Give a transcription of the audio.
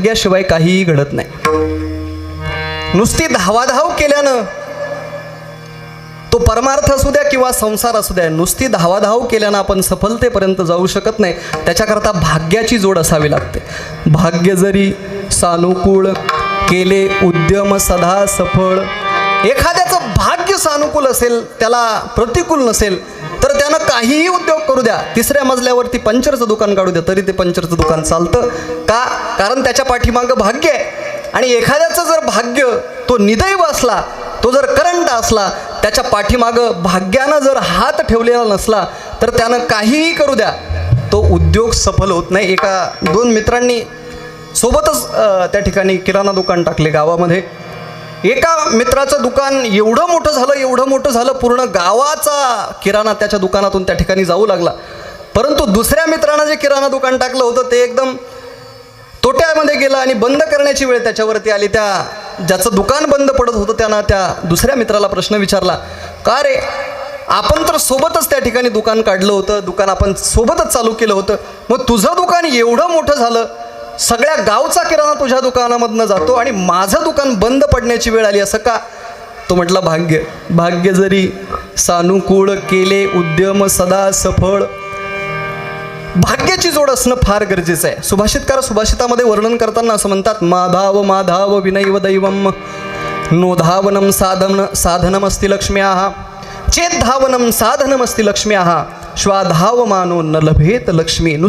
भाग्याशिवाय काहीही घडत नाही. नुसती धावाधाव केल्यानं तो परमार्थ असू द्या किंवा संसार असू द्या नुसती धावाधाव केल्यानं आपण सफलतेपर्यंत जाऊ शकत नाही. त्याच्याकरता भाग्याची जोड असावी लागते. भाग्य जरी सानुकूळ केले उद्यम सदा सफळ. एखाद्याचं भाग्य सानुकूल असेल त्याला प्रतिकूल नसेल त्यानं काहीही उद्योग करू द्या. तिसऱ्या मजल्यावरती पंचरचं दुकान काढू द्या तरी ते पंचरचं दुकान चालतं. का? कारण त्याच्या पाठीमागं भाग्य आहे. आणि एखाद्याचं जर भाग्य तो निदैव असला तो जर करंट असला त्याच्या पाठीमागं भाग्यानं जर हात ठेवलेला नसला तर त्यानं काहीही करू द्या. तो उद्योग सफल होत नाही. एका दोन मित्रांनी सोबतच त्या ठिकाणी किराणा दुकान टाकले गावामध्ये. एका मित्राचं दुकान एवढं मोठं झालं एवढं मोठं झालं पूर्ण गावाचा किराणा त्याच्या दुकानातून त्या ठिकाणी जाऊ लागला. परंतु दुसऱ्या मित्रानं जे किराणा दुकान टाकलं होतं ते एकदम तोट्यामध्ये गेलं आणि बंद करण्याची वेळ त्याच्यावरती आली. त्या ज्याचं दुकान बंद पडत होतं त्यानं त्या दुसऱ्या मित्राला प्रश्न विचारला का रे आपण तर सोबतच त्या ठिकाणी दुकान काढलं होतं दुकान आपण सोबतच चालू केलं होतं. मग तुझं दुकान एवढं मोठं झालं सगळ्या गावचा किराणा तुझ्या दुकानामधनं जातो आणि माझं दुकान बंद पडण्याची वेळ आली असं का? तो म्हटला भाग्य भाग्य जरी सानुकूळ केले उद्यम सदा सफळ. भाग्याची जोड असणं फार गरजेचं आहे. सुभाषितकार सुभाषितामध्ये वर्णन करताना असं म्हणतात माधाव माधाव विनैव दैवम नोधावनम साधन साधनमस्ति लक्ष्म्याः लक्ष्मी साधनमस्ति श्वाधाव मानो न लभेत लक्ष्मी.